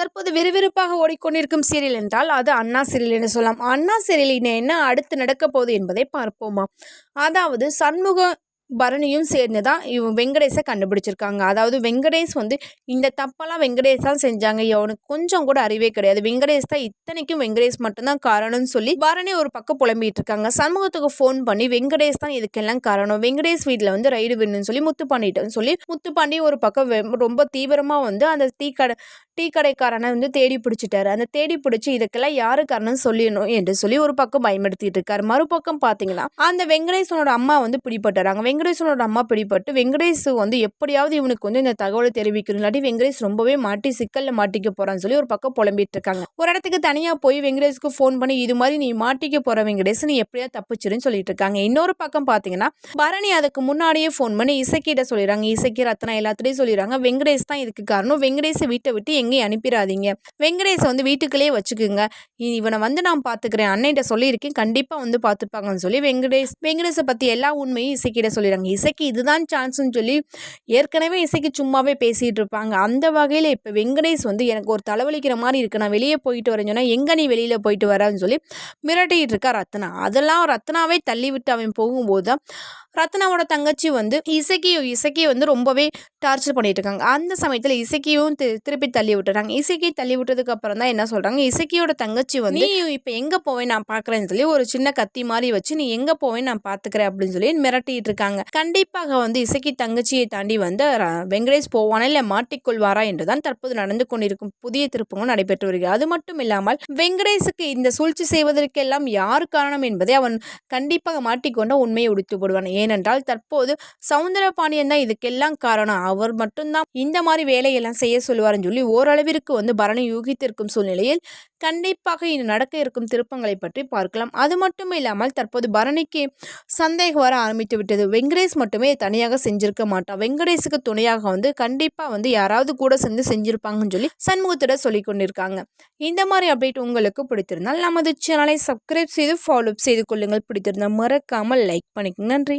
தற்போது விறுவிறுப்பாக ஓடிக்கொண்டிருக்கும் சீரியல் என்றால் அது அண்ணா சீரியல் என்று சொல்லலாம். அண்ணா சீரியலின் என்ன அடுத்து நடக்கப் போகுது என்பதை பார்ப்போமா? அதாவது சண்முக பரணியும் சேர்ந்து தான் இவன் வெங்கடேஷை கண்டுபிடிச்சிருக்காங்க. அதாவது வெங்கடேஷ் வந்து இந்த தப்பெல்லாம் வெங்கடேஷ் தான் செஞ்சாங்க. அவனுக்கு கொஞ்சம் கூட அறிவே கிடையாது. வெங்கடேஷ் தான் இத்தனைக்கும் வெங்கடேஷ் மட்டும்தான் காரணம்னு சொல்லி பரணி ஒரு பக்கம் புலம்பிட்டு இருக்காங்க சமூகத்துக்கு ஃபோன் பண்ணி வெங்கடேஷ் தான் இதுக்கெல்லாம் காரணம். வெங்கடேஷ் வீட்டில் வந்து ரைடு வேணும்னு சொல்லி முத்து பண்ணிட்டேன்னு சொல்லி முத்து பண்ணி ஒரு பக்கம் வெ- ரொம்ப தீவிரமாக வந்து அந்த டீ கடை டீ கடைக்காரனை வந்து தேடி பிடிச்சிட்டாரு. அந்த தேடி பிடிச்சி இதுக்கெல்லாம் யாரு காரணம் சொல்லிடணும் என்று சொல்லி ஒரு பக்கம் பயன்படுத்திட்டு இருக்காரு. மறுபக்கம் பார்த்தீங்கன்னா அந்த வெங்கடேஷனோட அம்மா வந்து பிடிபட்டுறாங்க. வெங்கடேசனோட அம்மா பிடிப்பட்டு வெங்கடேஷ் வந்து எப்படியாவது இவனுக்கு வந்து இந்த தகவலை தெரிவிக்கணும். இல்லாட்டி வெங்கடேஷ் ரொம்பவே மாட்டி சிக்கல்ல மாட்டிக்க போறான்னு சொல்லி ஒரு பக்கம் புலம்பிட்டு இருக்காங்க. ஒரு இடத்துக்கு தனியா போய் வெங்கடேஷ்க்கு ஃபோன் பண்ணி இது மாதிரி நீ மாட்டிக்க போற வெங்கடேஷ் நீ எப்படியா தப்பிச்சிருன்னு சொல்லிட்டு இருக்காங்க. இன்னொரு பக்கம் பார்த்தீங்கன்னா பரணி அதுக்கு முன்னாடியே ஃபோன் பண்ணி இசைக்கிட்ட சொல்லிடுறாங்க. இசைக்கு ரத்னா எல்லாத்துடையும் சொல்லிடுறாங்க. வெங்கடேஷ் தான் இதுக்கு காரணம். வெங்கடேஷை வீட்டை விட்டு எங்கேயும் அனுப்பிடாதீங்க. வெங்கடேஷை வந்து வீட்டுக்குள்ளேயே வச்சுக்குங்க. இவனை வந்து நான் பார்த்துக்கிறேன் அண்ணன்ட்ட சொல்லியிருக்கேன். கண்டிப்பாக வந்து பார்த்துப்பாங்கன்னு சொல்லி வெங்கடேஷ் வெங்கடேஷை பற்றி எல்லா உண்மையும் இசைக்கிட்ட சொல்லி போயிடுறாங்க இசைக்கு இதுதான் சான்ஸ்னு சொல்லி ஏற்கனவே இசைக்கு சும்மாவே பேசிகிட்டு இருப்பாங்க அந்த வகையில் இப்போ வெங்கடேஷ் வந்து எனக்கு ஒரு தலைவலிக்கிற மாதிரி இருக்குது நான் வெளியே போயிட்டு வரேன்னு சொன்னால் எங்கே நீ வெளியில் போயிட்டு வரேன்னு சொல்லி மிரட்டிகிட்டு இருக்கா ரத்னா. அதெல்லாம் ரத்னாவே தள்ளிவிட்டு அவன் போகும்போது தான் ரத்னாவோட தங்கச்சி வந்து இசைக்கியும் இசைக்கி வந்து ரொம்பவே டார்ச்சர் பண்ணிட்டு இருக்காங்க அந்த சமயத்தில் இசைக்கியும் திருப்பி தள்ளி விட்டுறாங்க. இசைக்கி தள்ளி விட்டதுக்கு அப்புறம் தான் என்ன சொல்றாங்க? இசைக்கியோட தங்கச்சி வந்து நீ இப்போ எங்க போவேன் நான் பார்க்குறேன்னு சொல்லி ஒரு சின்ன கத்தி மாதிரி வச்சு நீ எங்க போவேன் நான் பார்த்துக்கிறேன் அப்படின்னு சொல்லி மிரட்டிட்டு இருக்காங்க கண்டிப்பாக வந்து இசைக்கி தங்கச்சியை தாண்டி வந்து வெங்கடேஷ் போவானா இல்லை மாட்டிக்கொள்வாரா என்றுதான் தற்போது நடந்து கொண்டிருக்கும் புதிய திருப்பங்கள் நடைபெற்று வருகிறது. அது மட்டும் இல்லாமல் வெங்கடேஷுக்கு இந்த சூழ்ச்சி செய்வதற்கெல்லாம் யார் காரணம் என்பதை அவன் கண்டிப்பாக மாட்டிக்கொண்ட உண்மையை உடுத்து போடுவான். ஏனென்றால் தற்போது சவுந்தரபாண்டியன் தான் இதுக்கெல்லாம் காரணம். அவர் மட்டும்தான் இந்த மாதிரி வேலையெல்லாம் செய்ய சொல்லுவாருன்னு சொல்லி ஓரளவிற்கு வந்து பரணி யூகித்திருக்கும் சூழ்நிலையில் கண்டிப்பாக இனி நடக்க இருக்கும் திருப்பங்களை பற்றி பார்க்கலாம். அது மட்டும் இல்லாமல் தற்போது பரணிக்கு சந்தேகம் வர ஆரம்பித்து விட்டது. வெங்கடேஷ் மட்டுமே தனியாக செஞ்சிருக்க மாட்டான். வெங்கடேஷுக்கு துணையாக வந்து கண்டிப்பாக வந்து யாராவது கூட சேர்ந்து செஞ்சிருப்பாங்கன்னு சொல்லி சண்முகத்திட சொல்லி கொண்டிருக்காங்க. இந்த மாதிரி அப்டேட் உங்களுக்கு பிடித்திருந்தால் நமது சேனலை சப்ஸ்கிரைப் செய்து ஃபாலோ செய்து கொள்ளுங்கள். பிடித்திருந்தால் மறக்காமல் லைக் பண்ணிக்கோங்க. நன்றி.